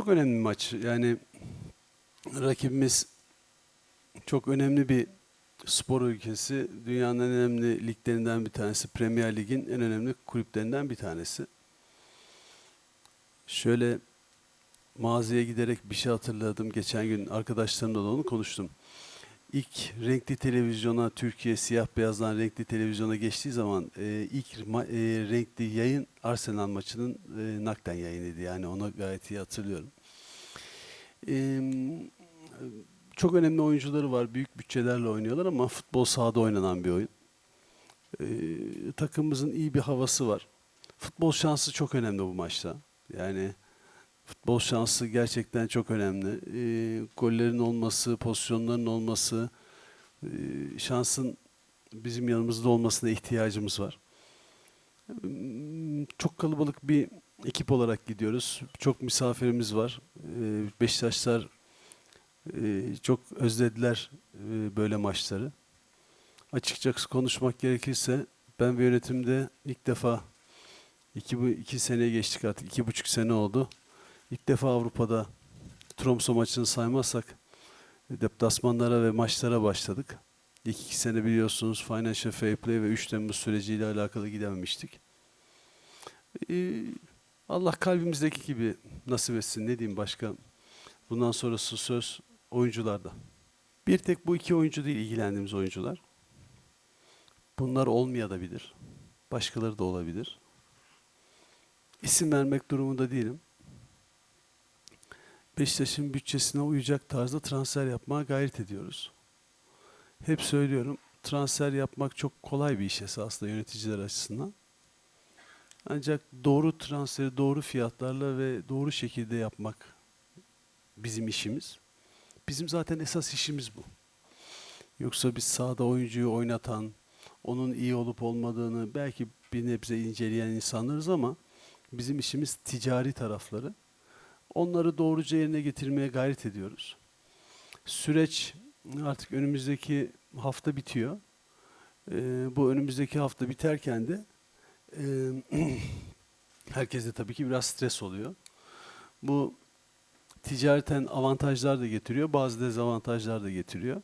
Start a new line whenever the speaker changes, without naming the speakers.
çok önemli bir maç. Yani rakibimiz çok önemli bir spor ülkesi. Dünyanın en önemli liglerinden bir tanesi. Premier Lig'in en önemli kulüplerinden bir tanesi. Şöyle mağazaya giderek bir şey hatırladım. Geçen gün arkadaşlarımla da onu konuştum. İlk renkli televizyona, Türkiye siyah beyazdan renkli televizyona geçtiği zaman e, ilk ma- e, renkli yayın Arsenal maçının e, nakden yayınıydı. Yani onu gayet iyi hatırlıyorum. E, çok önemli oyuncuları var. Büyük bütçelerle oynuyorlar ama futbol sahada oynanan bir oyun. E, takımımızın iyi bir havası var. Futbol şansı çok önemli bu maçta. Yani futbol şansı gerçekten çok önemli. E, gollerin olması, pozisyonların olması, e, şansın bizim yanımızda olmasına ihtiyacımız var. Mm, Çok kalabalık bir ekip olarak gidiyoruz. Çok misafirimiz var. E, Beşiktaşlar e, çok özlediler e, böyle maçları. Açıkçası konuşmak gerekirse ben ve yönetimde ilk defa iki, iki sene geçtik artık. iki buçuk sene oldu. İlk defa Avrupa'da Tromso maçını saymazsak deplasmanlara ve maçlara başladık. İlk iki sene biliyorsunuz Financial Fair Play ve 3 Temmuz süreciyle alakalı gidememiştik. Ee, Allah kalbimizdeki gibi nasip etsin. Ne diyeyim başka? Bundan sonrası söz oyuncularda. Bir tek bu iki oyuncu değil ilgilendiğimiz oyuncular. Bunlar olmayabilir. Başkaları da olabilir. İsim vermek durumunda değilim. Beşiktaş'ın bütçesine uyacak tarzda transfer yapmaya gayret ediyoruz. Hep söylüyorum, transfer yapmak çok kolay bir iş esasında yöneticiler açısından. Ancak doğru transferi doğru fiyatlarla ve doğru şekilde yapmak bizim işimiz. Bizim zaten esas işimiz bu. Yoksa biz sahada oyuncuyu oynatan, onun iyi olup olmadığını belki bir nebze inceleyen insanlarız ama bizim işimiz ticari tarafları. Onları doğruca yerine getirmeye gayret ediyoruz. Süreç artık önümüzdeki hafta bitiyor. Ee, bu önümüzdeki hafta biterken de e, herkeste tabii ki biraz stres oluyor. Bu ticareten avantajlar da getiriyor, bazı dezavantajlar da getiriyor.